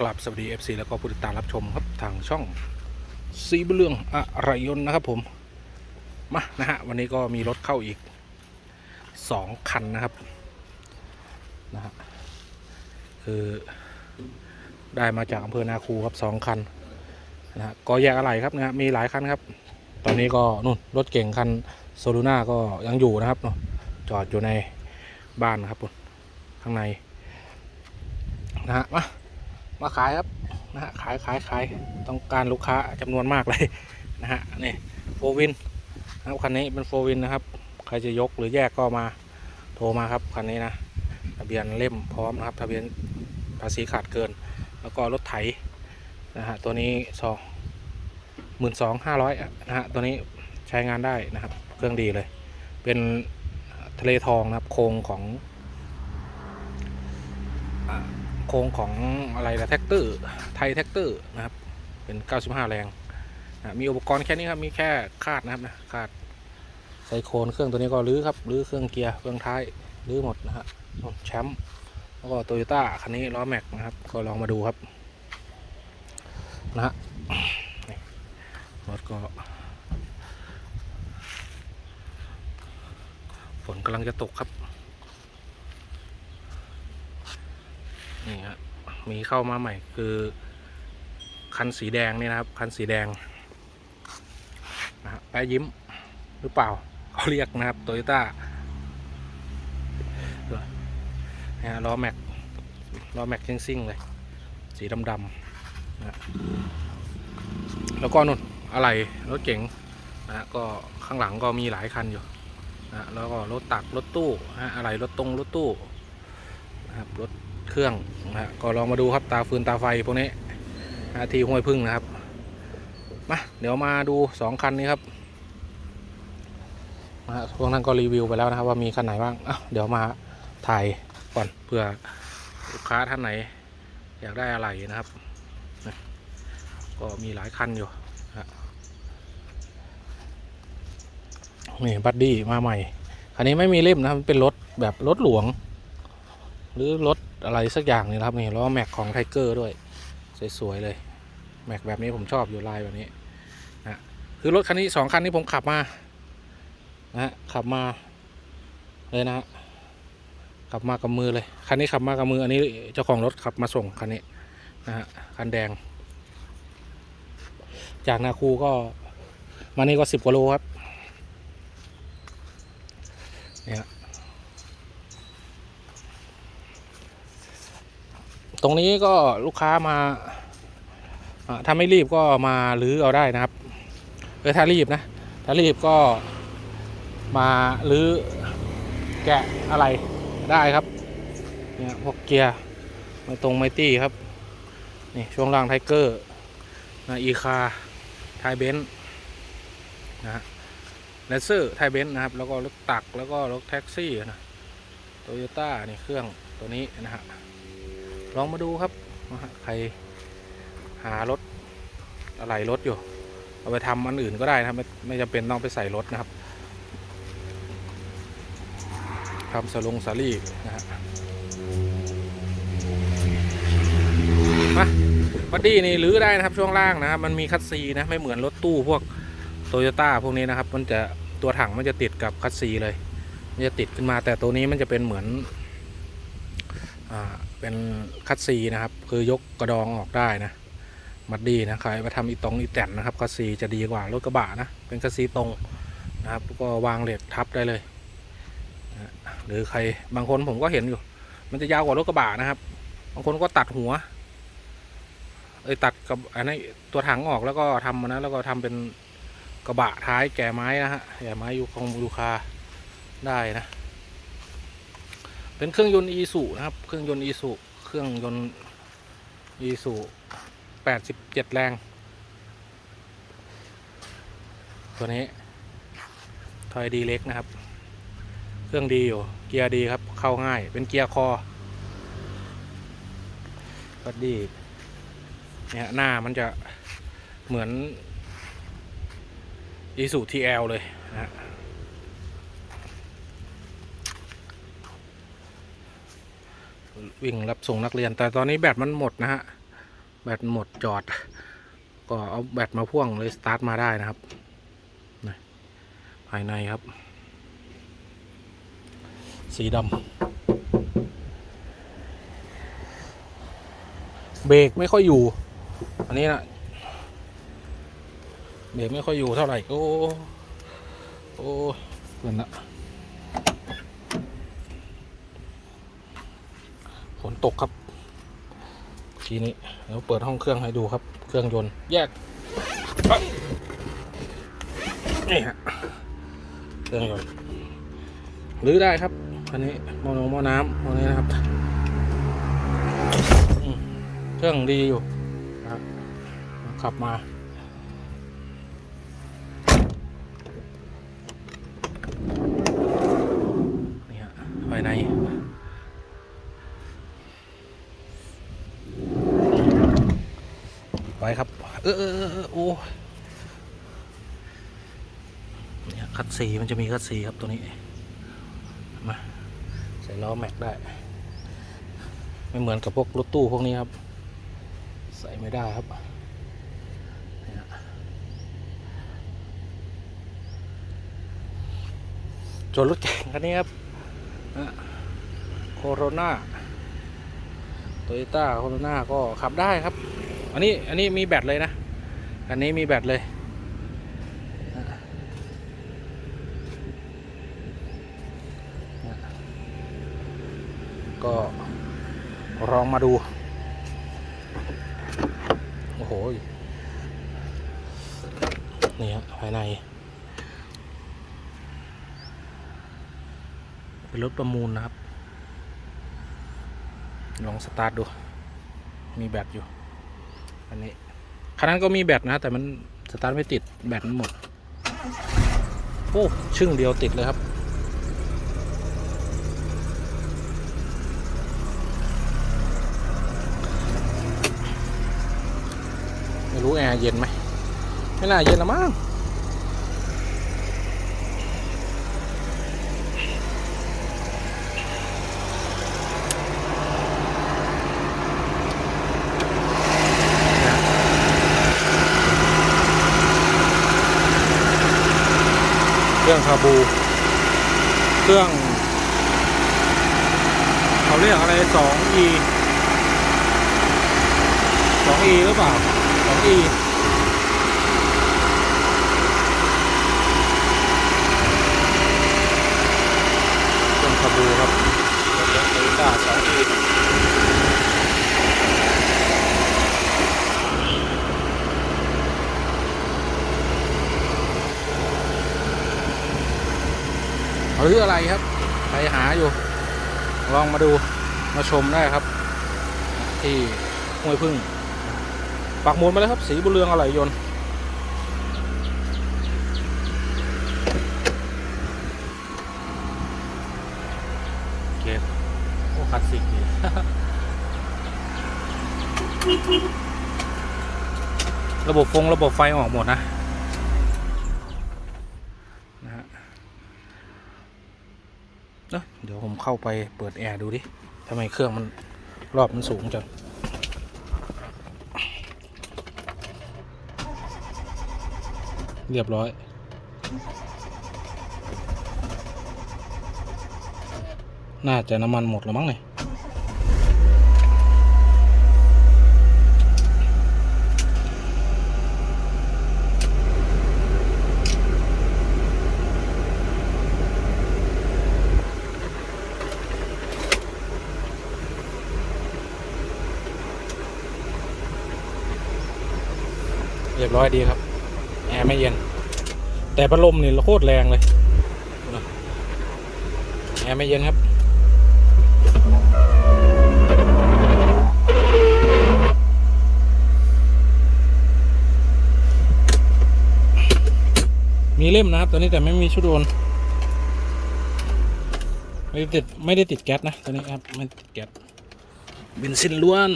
กลับสวัสดี FC แล้วก็ผู้ติดตามรับชมครับทางช่องสีบุเรื่องอะไรยน์นะครับผมมานะฮะวันนี้ก็มีรถเข้าอีกสองคันนะครับนะฮะคือได้มาจากอำเภอนาคูครับสองคันนะฮะก็แยกอะไรครับนะฮะมีหลายคันครับ ตอนนี้ก็นู่นรถเก่งคันโซลูน่าก็ยังอยู่นะครับเนาะจอดอยู่ในบ้านนะครับผมข้างในนะฮะมา มาขายครับนะฮะขายขายขายต้องการลูกค้าจำนวนมากเลยนะฮะนี่โฟวินนะครับคันนี้เป็นโฟวินนะครับ ใครจะยกหรือแยกก็มาโทรมาครับคันนี้นะทะเบียนเล่มพร้อมนะครับทะเบียนภาษีขาดเกิน แล้วก็รถไถนะฮะตัวนี้สองหมื่นสองห้าร้อยนะฮะตัวนี้ใช้งานได้นะครับเครื่องดีเลย เป็นทะเลทองนะครับโครงของ โครงของอะไรนะแท็กเตอร์ไทยแท็กเตอร์นะครับ เป็น 95 แรงนะมีอุปกรณ์แค่นี้ครับ มีแค่คาดนะครับนะคาดไซโคนเครื่องตัวนี้ก็รื้อครับรื้อเครื่องเกียร์เครื่องท้ายรื้อหมดนะฮะแชมป์แล้วก็โตโยต้าคันนี้ล้อแม็กนะครับ ก็ลองมาดูครับนะฮะรถก็ฝนกำลังจะตกครับ นี่ฮะ มีเข้ามาใหม่คือ คันสีแดงนี่นะครับ คันสีแดงนะฮะแปะยิ้มหรือเปล่าเขาเรียกนะครับโตโยต้าเนี่ยล้อแม็กล้อแม็กซิ่งๆเลย สีดำๆนะแล้วก็นุ่นอะไรรถเก๋งนะฮะก็ข้างหลังก็มีหลายคันอยู่นะแล้วก็รถตักรถตู้นะอะไรรถตรงรถตู้นะครับรถ เครื่องนะก็ลองมาดูครับตาฟืนตาไฟพวกนี้นะที่ห้วยพึ่งนะครับมาเดี๋ยวมาดูสองคันนี้ครับนะฮะพวกนั้นก็รีวิวไปแล้วนะครับว่ามีคันไหนบ้างอะเดี๋ยวมาถ่ายก่อนเพื่อลูกค้าท่านไหน อยากได้อะไรนะครับนะก็มีหลายคันอยู่นะฮะนี่บัดดี้มาใหม่คันนี้ไม่มีเล่มนะครับเป็นรถแบบรถหลวง หรือรถอะไรสักอย่างนี่ครับนี่ล้อแม็กของไทเกอร์ด้วย สวยๆเลย แม็กแบบนี้ผมชอบอยู่ลายแบบนี้นะคือรถคันนี้สองคันนี้ผมขับมานะขับมาเลยนะฮะขับมากับมือเลยคันนี้ขับมากับมืออันนี้เจ้าของรถขับมาส่งคันนี้นะฮะคันแดง จากนาคูก็มานี่ก็สิบกว่าโลครับเนี่ย ต รงนี้ก็ลูกค้ามาถ้าไม่รีบก็มาลื้อเอาได้นะครับเออถ้ารีบนะ ถ้ารีบก็มาลื้อแกะอะไรได้ครับ เนี่ยพวกเกียร์ไม่ตรงไม่ตี้ครับ นี่ช่วงล่างไทเกอร์นะอีคาไทเบนซ์นะฮะแลนเซอร์ไทเบนซ์นะครับ แล้วก็รถตักแล้วก็รถแท็กซี่นะโตโยต้านี่เครื่องตัวนี้นะฮะ ลองมาดูครับใครหารถอะไรรถอยู่ เอาไปทำอันอื่นก็ได้นะไม่ไม่จำเป็นต้องไปใส่รถนะครับทำสลงสาลีนะฮะมาบัดดี้นี่รื้อได้นะครับช่วงล่างนะครับมันมีคัสซีนะ ไม่เหมือนรถตู้พวกโตโยต้าพวกนี้นะครับ มันจะตัวถังมันจะติดกับคัสซีเลย มันจะติดขึ้นมาแต่ตัวนี้มันจะเป็นเหมือน เป็นคัตซีนะครับ คือยกกระดองออกได้นะมัดดีนะใครมาทำอีตรงอีแตนนะครับคัตซีจะดีกว่ารถกระบะนะเป็นคัตซีตรงนะครับ ก็วางเหล็กทับได้เลยหรือใครบางคนผมก็เห็นอยู่ มันจะยาวกว่ารถกระบะนะครับ บางคนก็ตัดหัวเอ้ตัดกับอันนี้ตัวถังออกแล้วก็ทำมันะแล้วก็ทำเป็นกระบะท้ายแก่ไม้นะฮะแก่ไม้ยูคงยูคาได้นะ เป็นเครื่องยนต์อีสุนะครับ เครื่องยนต์อีสุเครื่องยนต์อีสุแปดสิบเจ็ดแรง ตัวนี้ทอยดีเล็กนะครับ เครื่องดีอยู่ เกียร์ดีครับ เข้าง่าย เป็นเกียร์คอก็ดีเนี่ยหน้ามันจะเหมือนอีสุทีเอลเลยนะฮะ วิ่งรับส่งนักเรียน แต่ตอนนี้แบตมันหมดนะฮะ แบตหมดจอด ก็เอาแบตมาพ่วงเลยสตาร์ทมาได้นะครับนี่ภายในครับ สีดำเบรกไม่ค่อยอยู่ อันนี้นะเบรกไม่ค่อยอยู่เท่าไหร่ โอ้ โอ้เพื่อนละ นตกครับ ทีนี้เดี๋ยวเปิดห้องเครื่องให้ดูครับ เครื่องยนต์แยกนี่ฮะเครื่องยนต์หรือได้ครับอันนี้โมโนมอน้ำตัวนี้นะครับเครื่องดีอยู่นะครับขับมา ไปครับ เออเออเออโอ้เนี่ยคัดสีมันจะมีคัดสีครับตัวนี้มาใส่ล้อแม็กได้ ไม่เหมือนกับพวกรถตู้พวกนี้ครับ ใส่ไม่ได้ครับเนี่ยจนรถแข่งคันนี้ครับโคโรนาโตโยต้าโคโรนาก็ขับได้ครับ อันนี้อันนี้มีแบตเลยนะ อันนี้มีแบตเลยก็ลองมาดู โอ้โห นี่ฮะภายใน เป็นรถประมูลนะครับ ลองสตาร์ทดู มีแบตอยู่ อันนี้คันนั้นก็มีแบตนะ แต่มันสตาร์ทไม่ติดแบตมันหมด โอ้ชึ่งเดียวติดเลยครับ ไม่รู้แอร์เย็นไหมไม่น่าเย็นละมั้ง เครื่องคาบู เครื่อง เขาเรียกอะไรสอง e สอง e หรือเปล่าสอง e เครื่องคาบูครับรถโตโยต้าสอง e หรืออะไรครับใครหาอยู่ ลองมาดูมาชมได้ครับ ที่ห้วยพึ่ง ปักหมุดมาแล้วครับ สีบุเรืองอะไหล่ยนต์โอเคโอ้คลาสสิกดีระบบฟงระบบไฟออกหมดนะฮะ เอ้ยเดี๋ยวผมเข้าไปเปิดแอร์ดูดิทำไมเครื่องมันรอบมันสูงจังเรียบร้อย น่าจะน้ำมันหมดแล้วมั้งเนี่ย เรียบร้อยดีครับ แอร์ไม่เย็น แต่พัดลมนี่โคตรแรงเลย แอร์ไม่เย็นครับมีเล่มนะครับตัวนี้แต่ไม่มีชุดโอนไม่ได้ติดไม่ได้ติดแก๊สนะตัวนี้ครับ ไม่ติดแก๊สเบนซินล้วน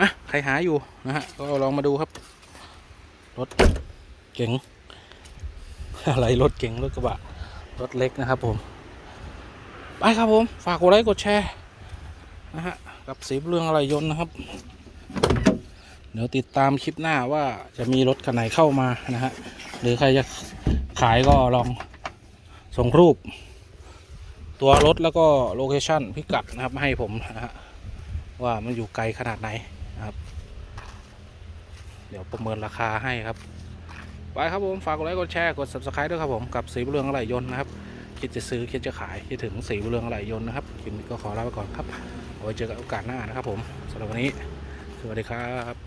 อะใครหาอยู่นะฮะก็ลองมาดูครับ รถเก๋งอะไรรถเก๋งรถกระบะรถเล็กนะครับผม ไปครับผมฝากกดไลค์กดแชร์นะฮะกับสีเรื่องอะไรยนต์นะครับ เดี๋ยวติดตามคลิปหน้าว่าจะมีรถคันไหนเข้ามานะฮะหรือใครจะขายก็ลองส่งรูป ตัวรถแล้วก็โลเคชั่นพิกัดนะครับให้ผมนะฮะว่ามันอยู่ไกลขนาดไหน นะครับ เดี๋ยวประเมินราคาให้ครับไปครับผมฝากกดไลค์กดแชร์กด subscribe ด้วยครับผมกับสีบุเรืองอะไรยนต์นะครับคิดจะซื้อคิดจะขายคิดถึงสีบุเรืองอะไรยนต์นะครับคลิปนี้ก็ขอลาไปก่อนครับเอไว้เจอกันโอกาสหน้านะครับผมสำหรับวันนี้สวัสดีครับ